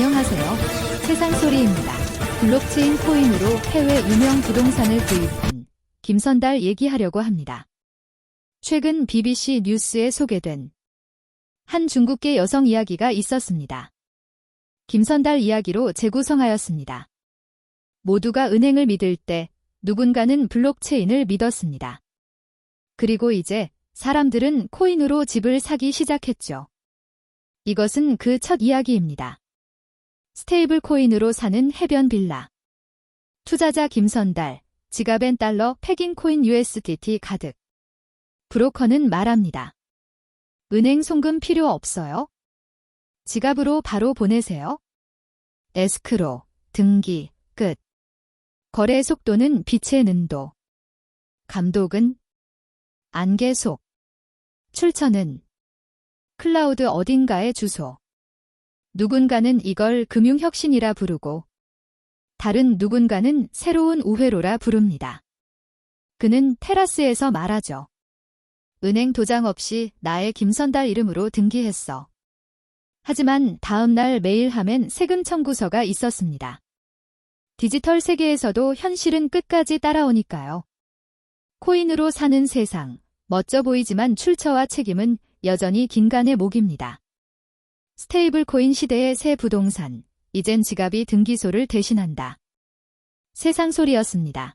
안녕하세요. 세상소리입니다. 블록체인 코인으로 해외 유명 부동산을 구입한 김선달 얘기하려고 합니다. 최근 BBC 뉴스에 소개된 한 중국계 여성 이야기가 있었습니다. 김선달 이야기로 재구성하였습니다. 모두가 은행을 믿을 때 누군가는 블록체인을 믿었습니다. 그리고 이제 사람들은 코인으로 집을 사기 시작했죠. 이것은 그 첫 이야기입니다. 스테이블 코인으로 사는 해변 빌라. 투자자 김선달, 지갑엔 달러 패긴 코인 USDT 가득. 브로커는 말합니다. 은행 송금 필요 없어요? 지갑으로 바로 보내세요? 에스크로, 등기, 끝. 거래 속도는 빛의 능도. 감독은 안개 속. 출처는 클라우드 어딘가의 주소. 누군가는 이걸 금융혁신이라 부르고 다른 누군가는 새로운 우회로라 부릅니다. 그는 테라스에서 말하죠. 은행 도장 없이 나의 김선달 이름으로 등기했어. 하지만 다음날 메일함엔 세금 청구서가 있었습니다. 디지털 세계에서도 현실은 끝까지 따라오니까요. 코인으로 사는 세상, 멋져 보이지만 출처와 책임은 여전히 긴간의 목입니다. 스테이블 코인 시대의 새 부동산, 이젠 지갑이 등기소를 대신한다. 세상 소리였습니다.